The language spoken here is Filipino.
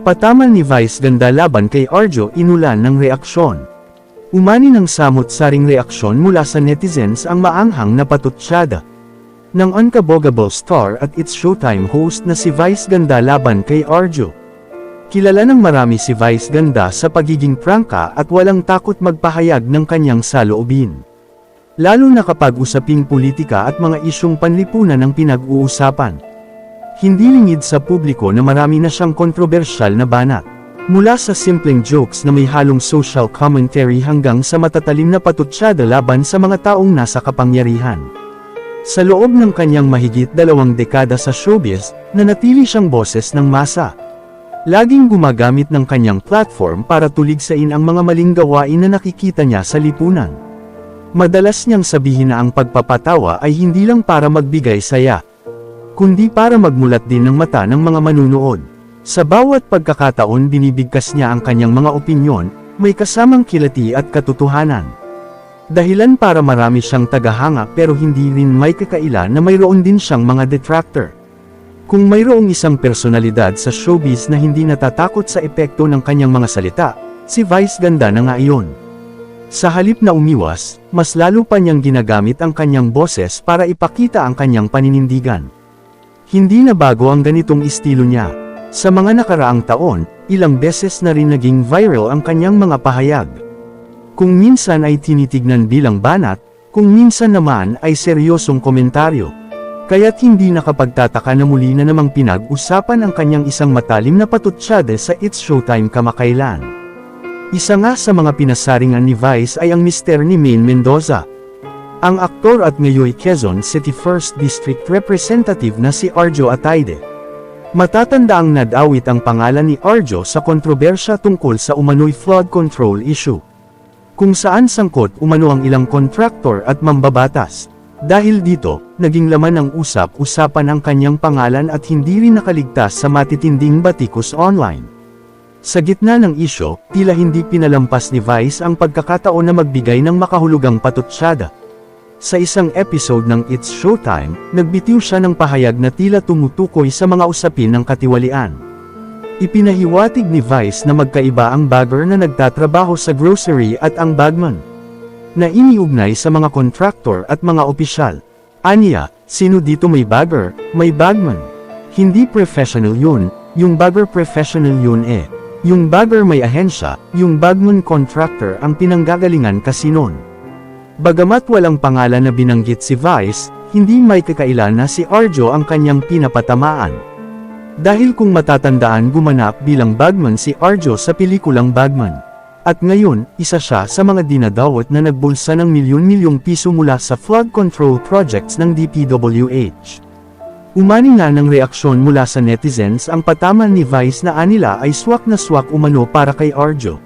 Pataman ni Vice ganda laban kay Arjo inulan ng reaksyon. Umani ng samot-saring reaksyon mula sa netizens ang maanghang na patutsyada. Ng unkabogable star at its showtime host na si Vice ganda laban kay Arjo. Kilala ng marami si Vice ganda sa pagiging prangka at walang takot magpahayag ng kanyang saloobin. Lalo na kapag usaping politika at mga isyong panlipunan ang pinag-uusapan. Hindi lingid sa publiko na marami na siyang kontrobersyal na banat. Mula sa simpleng jokes na may halong social commentary hanggang sa matatalim na patutsyada laban sa mga taong nasa kapangyarihan. Sa loob ng kanyang mahigit dalawang dekada sa showbiz, nanatili siyang boses ng masa. Laging gumagamit ng kanyang platform para tuligsain ang mga maling gawain na nakikita niya sa lipunan. Madalas niyang sabihin na ang pagpapatawa ay hindi lang para magbigay saya, kundi para magmulat din ng mata ng mga manunood. Sa bawat pagkakataon binibigkas niya ang kanyang mga opinyon, may kasamang kilati at katotohanan. Dahilan para marami siyang tagahanga pero hindi rin may kakaila na mayroon din siyang mga detractor. Kung mayroong isang personalidad sa showbiz na hindi natatakot sa epekto ng kanyang mga salita, si Vice Ganda na nga iyon. Sa halip na umiwas, mas lalo pa niyang ginagamit ang kanyang boses para ipakita ang kanyang paninindigan. Hindi na bago ang ganitong estilo niya. Sa mga nakaraang taon, ilang beses na rin naging viral ang kanyang mga pahayag. Kung minsan ay tinitignan bilang banat, kung minsan naman ay seryosong komentaryo. Kaya't hindi nakapagtataka na muli na namang pinag-usapan ang kanyang isang matalim na patutsyade sa It's Showtime kamakailan. Isa nga sa mga pinasaringan ni Vice ay ang mister ni Maine Mendoza. Ang aktor at ngayoy Quezon City 1st District Representative na si Arjo Atayde. Matatanda ang nadawit ang pangalan ni Arjo sa kontrobersya tungkol sa umano'y flood control issue. Kung saan sangkot umano ang ilang kontraktor at mambabatas. Dahil dito, naging laman ng usap-usapan ang kanyang pangalan at hindi rin nakaligtas sa matitinding batikos online. Sa gitna ng isyo, tila hindi pinalampas ni Vice ang pagkakataon na magbigay ng makahulugang patutsyada. Sa isang episode ng It's Showtime, nagbitiw siya ng pahayag na tila tumutukoy sa mga usapin ng katiwalian. Ipinahiwatig ni Vice na magkaiba ang bagger na nagtatrabaho sa grocery at ang bagman. Na iniugnay sa mga kontraktor at mga opisyal. Aniya, sino dito may bagger, may bagman? Hindi professional yun, yung bagger professional yun eh. Yung bagger may ahensya, yung bagman contractor ang pinanggagalingan kasi nun. Bagamat walang pangalan na binanggit si Vice, hindi may kakailan na si Arjo ang kanyang pinapatamaan. Dahil kung matatandaan gumanap bilang bagman si Arjo sa pelikulang Bagman. At ngayon, isa siya sa mga dinadawat na nagbulsa ng milyon-milyong piso mula sa flood control projects ng DPWH. Umani nga ng reaksyon mula sa netizens ang pataman ni Vice na anila ay swak na swak umano para kay Arjo.